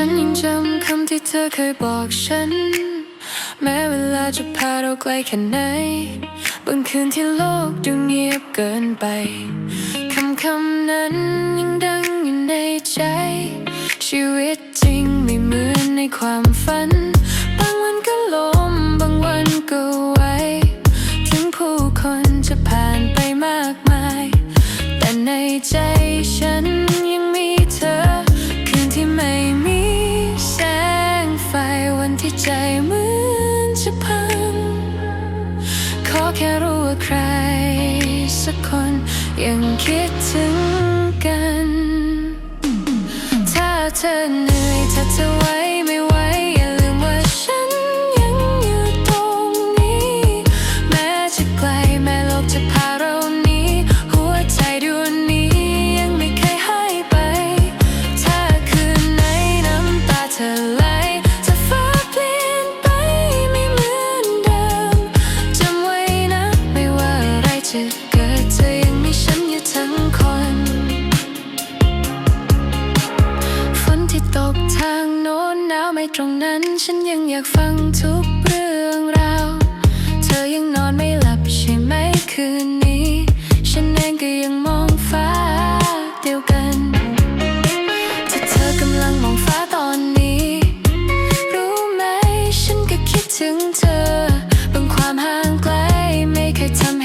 ฉันยังจำคำที่เธอเคยบอกฉัน แม้เวลาจะพาเราไกลแค่ไหนบางคืนที่โลกดูเงียบเกินไปคำคำนั้นยังดังอยู่ในใจ ชีวิตจริงไม่เหมือนในความฝัน บางวันก็ล้มบางวันก็ไหวถึงผู้คนจะผ่านไปมากมาย แต่ในใจ แค่รู้ว่าใคร สักคนยังคิดถึงกัน ถ้าเธอเหนื่อย ตรงนั้นฉันยังอยากฟังทุกเรื่องราว เธอยังนอนไม่หลับใช่ไหมคืนนี้ ฉันเองก็ยังมองฟ้าเดียวกันถ้าเธอกำลังมองฟ้าตอนนี้ รู้ไหมฉันก็คิดถึงเธอ บางความห่างไกลไม่เคยทำ